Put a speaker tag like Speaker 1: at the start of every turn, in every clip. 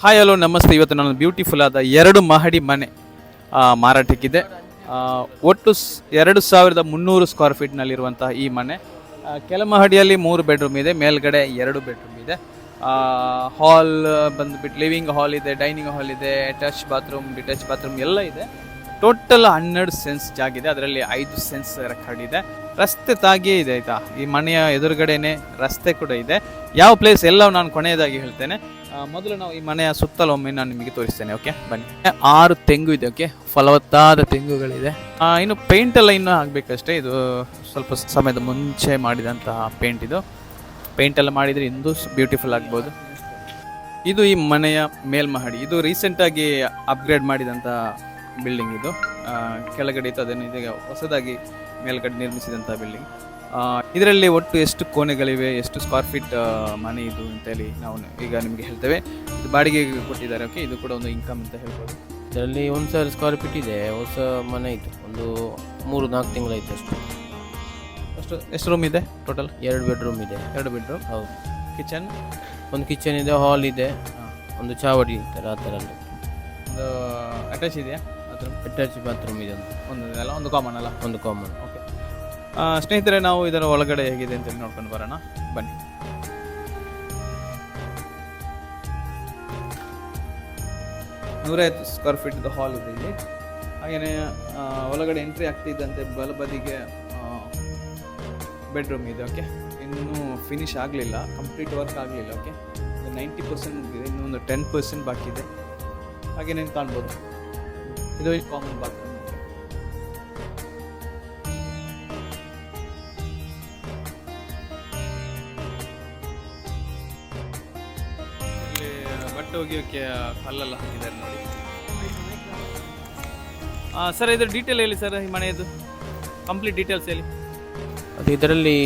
Speaker 1: Hi hello ನಮಸ್ತೆ. ಇವತ್ತು ನಾನು ಬ್ಯೂಟಿಫುಲ್ ಆದ ಎರಡು ಮಹಡಿ ಮನೆ ಮಾರಾಟಕ್ಕಿದೆ. ಒಟ್ಟು ಎರಡು ಸಾವಿರದ ಮುನ್ನೂರು ಸ್ಕ್ವೇರ್ ಫೀಟ್ನಲ್ಲಿರುವಂತಹ ಈ ಮನೆ. ಕೆಲ ಮಹಡಿಯಲ್ಲಿ ಮೂರು ಬೆಡ್ರೂಮ್ ಇದೆ, ಮೇಲ್ಗಡೆ ಎರಡು ಬೆಡ್ರೂಮ್ ಇದೆ. ಹಾಲ್ ಬಂದುಬಿಟ್ಟು ಲಿವಿಂಗ್ ಹಾಲ್ ಇದೆ ಡೈನಿಂಗ್ ಹಾಲ್ ಇದೆ ಅಟ್ಯಾಚ್ ಬಾತ್ರೂಮ್ ಡಿಟ್ಯಾಚ್ ಬಾತ್ರೂಮ್ ಎಲ್ಲ ಇದೆ. ಟೋಟಲ್ ಹನ್ನೆರಡು ಸೆನ್ಸ್ ಜಾಗ ಇದೆ, ಅದರಲ್ಲಿ ಐದು ಸೆನ್ಸ್ ರೆಕಾರ್ಡ್ ಇದೆ. ರಸ್ತೆ ತಾಗಿಯೇ ಇದೆ, ಆಯ್ತಾ? ಈ ಮನೆಯ ಎದುರುಗಡೆನೆ ರಸ್ತೆ ಕೂಡ ಇದೆ. ಯಾವ ಪ್ಲೇಸ್ ಎಲ್ಲ ನಾನು ಕೊನೆಯದಾಗಿ ಹೇಳ್ತೇನೆ. ಮೊದಲು ನಾವು ಈ ಮನೆಯ ಸುತ್ತಲ ಒಮ್ಮೆ ನಾನು ನಿಮಗೆ ತೋರಿಸ್ತೇನೆ ಓಕೆ ಬನ್ನಿ. ಆರು ತೆಂಗು ಇದೆ ಓಕೆ ಫಲವತ್ತಾದ ತೆಂಗುಗಳಿದೆ. ಇನ್ನು ಪೇಂಟ್ ಎಲ್ಲ ಇನ್ನೂ ಆಗಬೇಕಷ್ಟೇ. ಇದು ಸ್ವಲ್ಪ ಸಮಯದ ಮುಂಚೆ ಮಾಡಿದಂತಹ ಪೇಂಟ್ ಇದು. ಪೇಂಟ್ ಎಲ್ಲ ಮಾಡಿದರೆ ಇಂದು ಬ್ಯೂಟಿಫುಲ್ ಆಗ್ಬೋದು. ಇದು ಈ ಮನೆಯ ಮೇಲ್ಮಹಡಿ. ಇದು ರೀಸೆಂಟಾಗಿ ಅಪ್ಗ್ರೇಡ್ ಮಾಡಿದಂಥ ಬಿಲ್ಡಿಂಗ್ ಇದು. ಕೆಳಗಡೆ ಇತ್ತು, ಅದನ್ನು ಇದೀಗ ಹೊಸದಾಗಿ ಮೇಲ್ಗಡೆ ನಿರ್ಮಿಸಿದಂಥ ಬಿಲ್ಡಿಂಗ್ ಇದರಲ್ಲಿ ಒಟ್ಟು ಎಷ್ಟು ಕೋಣೆಗಳಿವೆ ಎಷ್ಟು ಸ್ಕ್ವೇರ್ ಫೀಟ್ ಮನೆ ಇದು ಅಂತೇಳಿ ನಾವು ಈಗ ನಿಮಗೆ ಹೇಳ್ತೇವೆ. ಇದು ಬಾಡಿಗೆಗೆ ಕೊಟ್ಟಿದ್ದಾರೆ ಓಕೆ ಇದು ಕೂಡ ಒಂದು ಇನ್ಕಮ್ ಅಂತ ಹೇಳ್ಬೋದು.
Speaker 2: ಇದರಲ್ಲಿ ಒಂದು ಸಾವಿರ ಸ್ಕ್ವೇರ್ ಫೀಟ್ ಇದೆ ಹೊಸ ಮನೆ ಇತ್ತು ಒಂದು ಮೂರು ನಾಲ್ಕು ತಿಂಗಳಾಯ್ತು ಅಷ್ಟು.
Speaker 1: ಅಷ್ಟು ಎಷ್ಟು ರೂಮ್ ಇದೆ ಟೋಟಲ್
Speaker 2: ಎರಡು ಬೆಡ್ರೂಮ್ ಇದೆ.
Speaker 1: ಎರಡು ಬೆಡ್ರೂಮ್
Speaker 2: ಹೌದು.
Speaker 1: ಕಿಚನ್
Speaker 2: ಒಂದು ಕಿಚನ್ ಇದೆ ಹಾಲ್ ಇದೆ ಒಂದು ಚಾವಡಿ ಇರ್ತಾರೆ ಆ ಥರ
Speaker 1: ಒಂದು ಅಟ್ಯಾಚ್ ಇದೆಯಾ? ಅದ್ರ
Speaker 2: ಅಟ್ಯಾಚ್ ಬಾತ್ರೂಮ್ ಇದೆ ಅಂತ.
Speaker 1: ಒಂದು ಅಲ್ಲ ಒಂದು ಕಾಮನ್ ಅಲ್ಲ?
Speaker 2: ಒಂದು ಕಾಮನ್
Speaker 1: ಓಕೆ ಸ್ನೇಹಿತರೆ ನಾವು ಇದರ ಒಳಗಡೆ ಹೇಗಿದೆ ಅಂತೇಳಿ ನೋಡ್ಕೊಂಡು ಬರೋಣ. ಬನ್ನಿ. ನೂರೈವತ್ತು ಸ್ಕ್ವೇರ್ ಫೀಟ್ ಹಾಲ್ ಇದೆ ಇಲ್ಲಿ. ಹಾಗೆಯೇ ಒಳಗಡೆ ಎಂಟ್ರಿ ಆಗ್ತಿದ್ದಂತೆ ಬಲಬದಿಗೆ ಬೆಡ್ರೂಮ್ ಇದೆ ಓಕೆ ಇನ್ನೂ ಫಿನಿಶ್ ಆಗಲಿಲ್ಲ ಕಂಪ್ಲೀಟ್ ವರ್ಕ್ ಆಗಲಿಲ್ಲ ಓಕೆ ನೈಂಟಿ ಪರ್ಸೆಂಟ್ ಇದೆ ಇನ್ನೂ ಒಂದು ಟೆನ್ ಪರ್ಸೆಂಟ್ ಬಾಕಿ ಇದೆ. ಹಾಗೆ ನೀವು ಕಾಣ್ಬೋದು. ಇದು ಕಾಮನ್ ಬಾತ್ರೂಮ್ ಇಲ್ಲಿ ಬಟ್ಟೆ ಒಗೆಯೋಕ್ಕೆ ಕಲ್ಲೆಲ್ಲ ಹಾಕಿದ್ದಾರೆ ನೋಡಿ. ಸರ್ ಇದ್ರ ಡೀಟೇಲ್ ಹೇಳಿ ಸರ್ ಈ ಮನೆಯದು ಕಂಪ್ಲೀಟ್ ಡೀಟೇಲ್ಸ್ ಹೇಳಿ.
Speaker 2: ಅದು ಇದರಲ್ಲಿ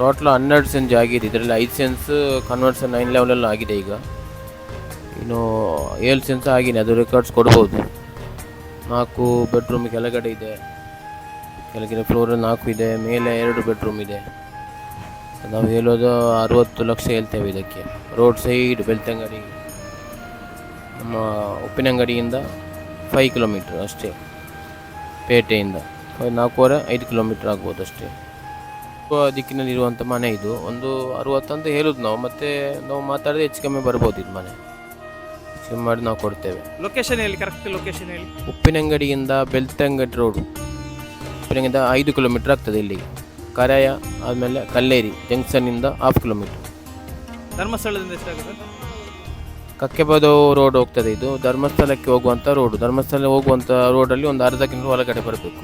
Speaker 2: ಟೋಟಲ್ ಹನ್ನೆರಡು ಸೆನ್ಸ್ ಆಗಿದೆ. ಇದರಲ್ಲಿ ಐದು ಸೆನ್ಸ್ ಕನ್ವರ್ಷನ್ ನೈನ್ ಲೆವೆಲಲ್ಲಿ ಆಗಿದೆ ಈಗ. ಇನ್ನು ಏಳು ಸೆನ್ಸ್ ಆಗಿದೆ. ಅದು ರೆಕಾರ್ಡ್ಸ್ ಕೊಡ್ಬೋದು. ನಾಲ್ಕು ಬೆಡ್ರೂಮ್ ಕೆಳಗಡೆ ಇದೆ. ಕೆಳಗಿನ ಫ್ಲೋರ್ ನಾಲ್ಕು ಇದೆ, ಮೇಲೆ ಎರಡು ಬೆಡ್ರೂಮ್ ಇದೆ. ನಾವು ಹೇಳೋದು ಅರುವತ್ತು ಲಕ್ಷ ಹೇಳ್ತೇವೆ ಇದಕ್ಕೆ. Road side Belthangady. ನಮ್ಮ ಉಪ್ಪಿನಂಗಡಿಯಿಂದ ಫೈವ್ ಕಿಲೋಮೀಟ್ರ್ ಅಷ್ಟೇ. ಪೇಟೆಯಿಂದ ನಾಲ್ಕೂವರೆ, ಐದು ಕಿಲೋಮೀಟ್ರ್ ಆಗ್ಬೋದು ಅಷ್ಟೇ. ದಿಕ್ಕಿನಲ್ಲಿರುವಂಥ ಮನೆ ಇದು. ಒಂದು ಅರುವತ್ತಂತ ಹೇಳೋದು ನಾವು, ಮತ್ತೆ ನಾವು ಮಾತಾಡಿದ್ರೆ ಹೆಚ್ಚು ಕಮ್ಮಿ ಬರ್ಬೋದು ಇದು ಮನೆ. ಕಮ್ಮಿ ಮಾಡಿ ನಾವು ಕೊಡ್ತೇವೆ.
Speaker 1: ಲೊಕೇಶನ್ ಹೇಳಿ ಕರೆಕ್ಟ್ ಲೊಕೇಶನ್ ಹೇಳಿ.
Speaker 2: ಉಪ್ಪಿನಂಗಡಿಯಿಂದ ಬೆಳ್ತಂಗಡಿ ರೋಡು ಉಪ್ಪಿನಂಗಡಿಯಿಂದ ಐದು ಕಿಲೋಮೀಟರ್ ಆಗ್ತದೆ ಇಲ್ಲಿಗೆ. ಕರಾಯ ಆದಮೇಲೆ ಕಲ್ಲೇರಿ ಜಂಕ್ಷನ್ನಿಂದ ಹಾಫ್ ಕಿಲೋಮೀಟರ್
Speaker 1: ಧರ್ಮಸ್ಥಳದಿಂದ ಎಷ್ಟಾಗುತ್ತೆ?
Speaker 2: ಕಕ್ಕೆಬಾದು ರೋಡ್ ಹೋಗ್ತದೆ ಇದು. ಧರ್ಮಸ್ಥಳಕ್ಕೆ ಹೋಗುವಂಥ ರೋಡು ಧರ್ಮಸ್ಥಳ ಹೋಗುವಂಥ ರೋಡಲ್ಲಿ ಒಂದು ಅರ್ಧ ಕಿಲೋಮೀಟರ್ ಒಳಗಡೆ ಬರಬೇಕು.